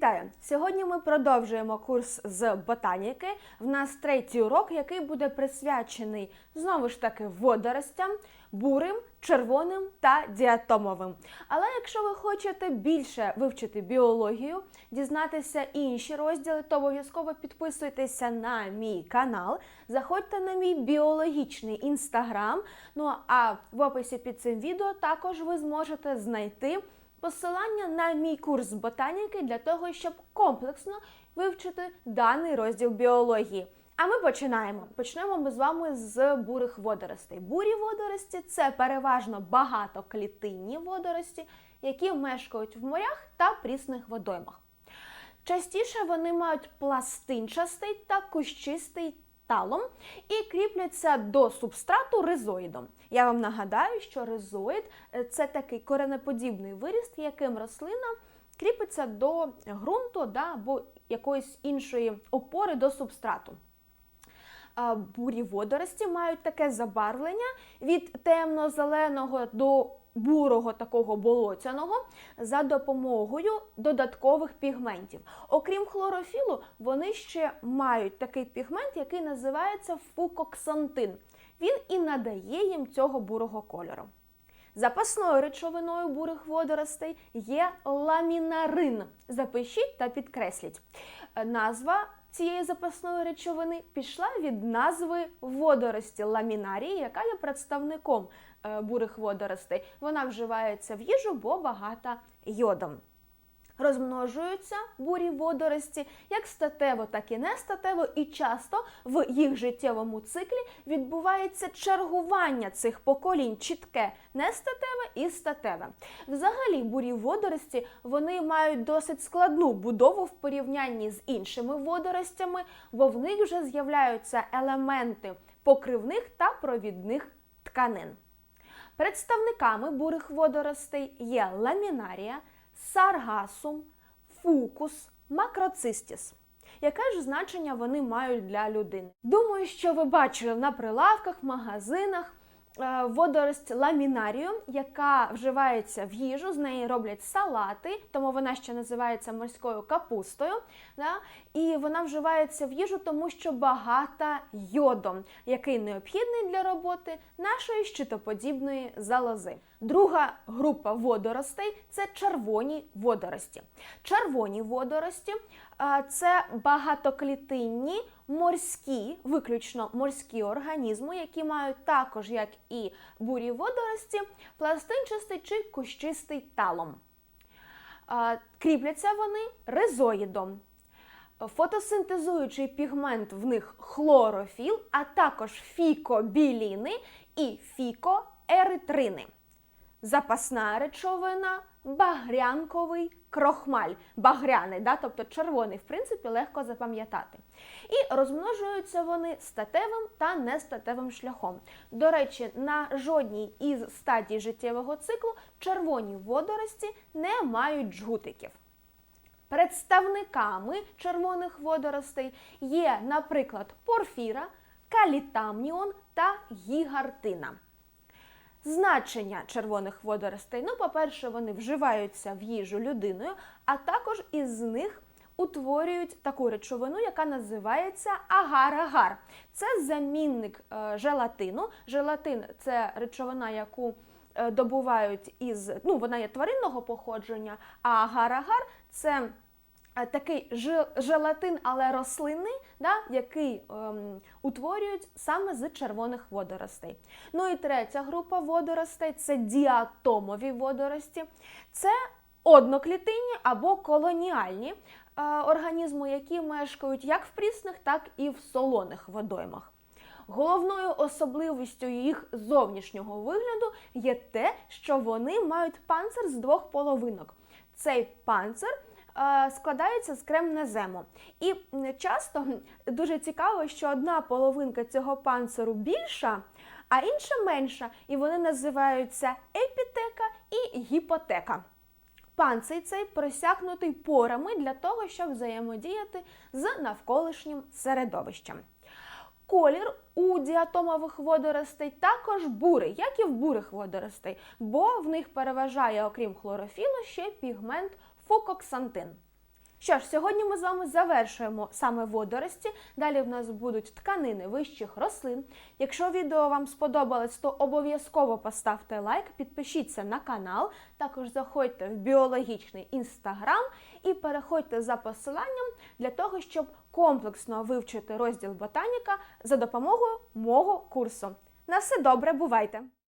Вітаю! Сьогодні ми продовжуємо курс з ботаніки. В нас третій урок, який буде присвячений знову ж таки водоростям, бурим, червоним та діатомовим. Але якщо ви хочете більше вивчити біологію, дізнатися інші розділи, то обов'язково підписуйтеся на мій канал, заходьте на мій біологічний інстаграм. Ну а в описі під цим відео також ви зможете знайти. Посилання на мій курс ботаніки для того, щоб комплексно вивчити даний розділ біології. А ми починаємо. Почнемо ми з вами з бурих водоростей. Бурі водорості це переважно багатоклітинні водорості, які мешкають в морях та прісних водоймах. Частіше вони мають пластинчастий та кущистий талом і кріпляться до субстрату ризоїдом. Я вам нагадаю, що ризоїд е, це такий коренеподібний виріст, яким рослина кріпиться до ґрунту да, або якоїсь іншої опори до субстрату. Бурі водорості мають таке забарвлення від темно-зеленого до бурого такого болотяного за допомогою додаткових пігментів. Окрім хлорофілу, вони ще мають такий пігмент, який називається фукоксантин. Він і надає їм цього бурого кольору. Запасною речовиною бурих водоростей є ламінарин. Запишіть та підкресліть. Назва цієї запасної речовини пішла від назви водорості ламінарії, яка є представником е, бурих водоростей. Вона вживається в їжу, бо багата йодом. Розмножуються бурі водорості як статево, так і нестатево, і часто в їх життєвому циклі відбувається чергування цих поколінь чітке нестатеве і статеве. Взагалі, бурі водорості вони мають досить складну будову в порівнянні з іншими водоростями, бо в них вже з'являються елементи покривних та провідних тканин. Представниками бурих водоростей є ламінарія саргасум, фукус, макроцистіс. Яке ж значення вони мають для людини? Думаю, що ви бачили на прилавках, магазинах е, водорость ламінарію, яка вживається в їжу, з неї роблять салати, тому вона ще називається морською капустою. Да? І вона вживається в їжу, тому що багата йодом, який необхідний для роботи нашої щитоподібної залози. Друга група водоростей це червоні водорості. Червоні водорості це багатоклітинні морські, виключно морські організми, які мають також, як і бурі водорості, пластинчастий чи кущистий талом. Кріпляться вони ризоїдом. Фотосинтезуючий пігмент в них хлорофіл, а також фікобіліни і фікоеритрини. Запасна речовина багрянковий крохмаль. Багряний, да? тобто червоний, в принципі, легко запам'ятати. І розмножуються вони статевим та нестатевим шляхом. До речі, на жодній із стадій життєвого циклу червоні водорості не мають жгутиків. Представниками червоних водоростей є, наприклад, порфіра, калітамніон та гігартина. Значення червоних водоростей. Ну, по-перше, вони вживаються в їжу людиною, а також із них утворюють таку речовину, яка називається агар-агар. Це замінник е, желатину. Желатин це речовина, яку е, добувають із, ну, вона є тваринного походження, а агар-агар це такий желатин, але рослинний, да, який ем, утворюють саме з червоних водоростей. Ну і третя група водоростей це діатомові водорості. Це одноклітинні або колоніальні е, організми, які мешкають як в прісних, так і в солоних водоймах. Головною особливістю їх зовнішнього вигляду є те, що вони мають панцир з двох половинок. Цей панцир е, складається з кремнезему. І часто дуже цікаво, що одна половинка цього панциру більша, а інша менша, і вони називаються епітека і гіпотека. Панцир цей просякнутий порами для того, щоб взаємодіяти з навколишнім середовищем. Колір у діатомових водоростей також бурий, як і в бурих водоростей, бо в них переважає, окрім хлорофілу, ще пігмент фукоксантин. Що ж, сьогодні ми з вами завершуємо саме водорості. Далі в нас будуть тканини вищих рослин. Якщо відео вам сподобалось, то обов'язково поставте лайк, підпишіться на канал, також заходьте в біологічний інстаграм і переходьте за посиланням для того, щоб комплексно вивчити розділ ботаніка за допомогою мого курсу. На все добре, бувайте!